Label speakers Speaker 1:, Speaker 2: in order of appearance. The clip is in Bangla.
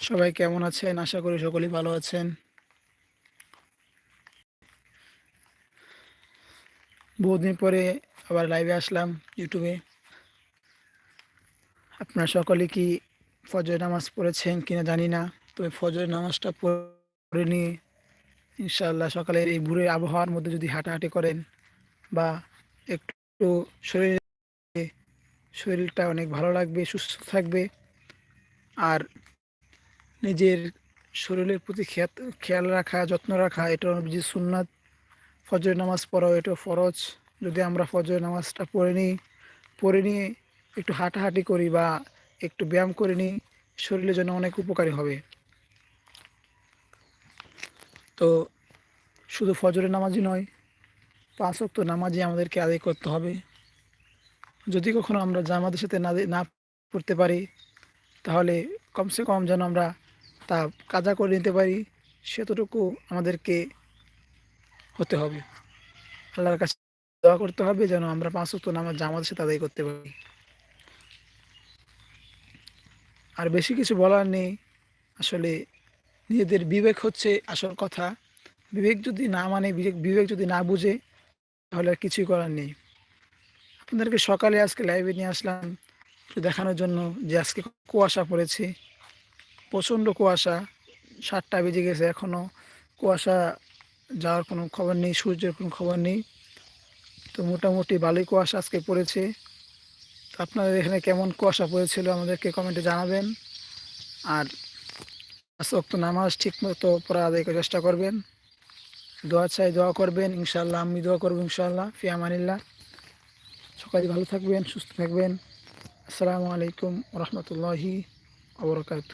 Speaker 1: সবাই কেমন আছেন? আশা করি সকলেই ভালো আছেন। বহুদিন পরে আবার লাইভে আসলাম ইউটিউবে আপনারা সকলে কি ফজর নামাজ পড়েছেন কিনা জানি না, তবে ফজর নামাজটা পড়ে নিয়ে ইনশাআল্লাহ সকালের এই ভোরের আবহাওয়ার মধ্যে যদি হাঁটাহাঁটি করেন বা একটু শরীর শরীরটা অনেক ভালো লাগবে, সুস্থ থাকবে। আর নিজের শরীরের প্রতি খেয়াল রাখা, যত্ন রাখা, এটা যে সুন্নাত। ফজর নামাজ পড়াও এটা ফরজ। যদি আমরা ফজর নামাজটা পড়ে নিই, পড়ে নিয়ে একটু হাঁটাহাঁটি করি বা একটু ব্যায়াম করে নিই, শরীরের জন্য অনেক উপকারী হবে। তো শুধু ফজরের নামাজই নয়, পাঁচ ওয়াক্ত নামাজই আমাদেরকে আদায় করতে হবে। যদি কখনো আমরা জামাতের সাথে না না পড়তে পারি, তাহলে কমসে কম যেন আমরা তা কাজা করে নিতে পারি, সেতটুকু আমাদেরকে হতে হবে। আল্লাহর কাছে দোয়া করতে হবে যেন আমরা পাঁচ ওয়াক্ত নামাজ জামাতের সাথে আদায় করতে পারি। আর বেশি কিছু বলার নেই, আসলে নিজেদের বিবেক হচ্ছে আসল কথা। বিবেক যদি না মানে বিবেক বিবেক যদি না বুঝে, তাহলে আর কিছুই করার নেই। আপনাদেরকে সকালে আজকে লাইভে নিয়ে আসলাম দেখানোর জন্য যে আজকে কুয়াশা পড়েছে। প্রচণ্ড কুয়াশা, সাতটা বেজে গেছে এখনও কুয়াশা যাওয়ার কোনো খবর নেই, সূর্যের কোনো খবর নেই। তো মোটামুটি ভালোই কুয়াশা আজকে পড়েছে। আপনাদের এখানে কেমন কুয়াশা পড়েছিল আমাদেরকে কমেন্টে জানাবেন। আর আসক্ত নামাজ ঠিক মতো পড়া আদায় করার চেষ্টা করবেন। দোয়া চাই, দোয়া করবেন ইনশাল্লাহ আমি দোয়া করব ইনশাল্লাহ ফিয়ামানিল্লাহ সকালে ভালো থাকবেন, সুস্থ থাকবেন। আসসালামু আলাইকুম রহমতুল্লাহি আবরকাত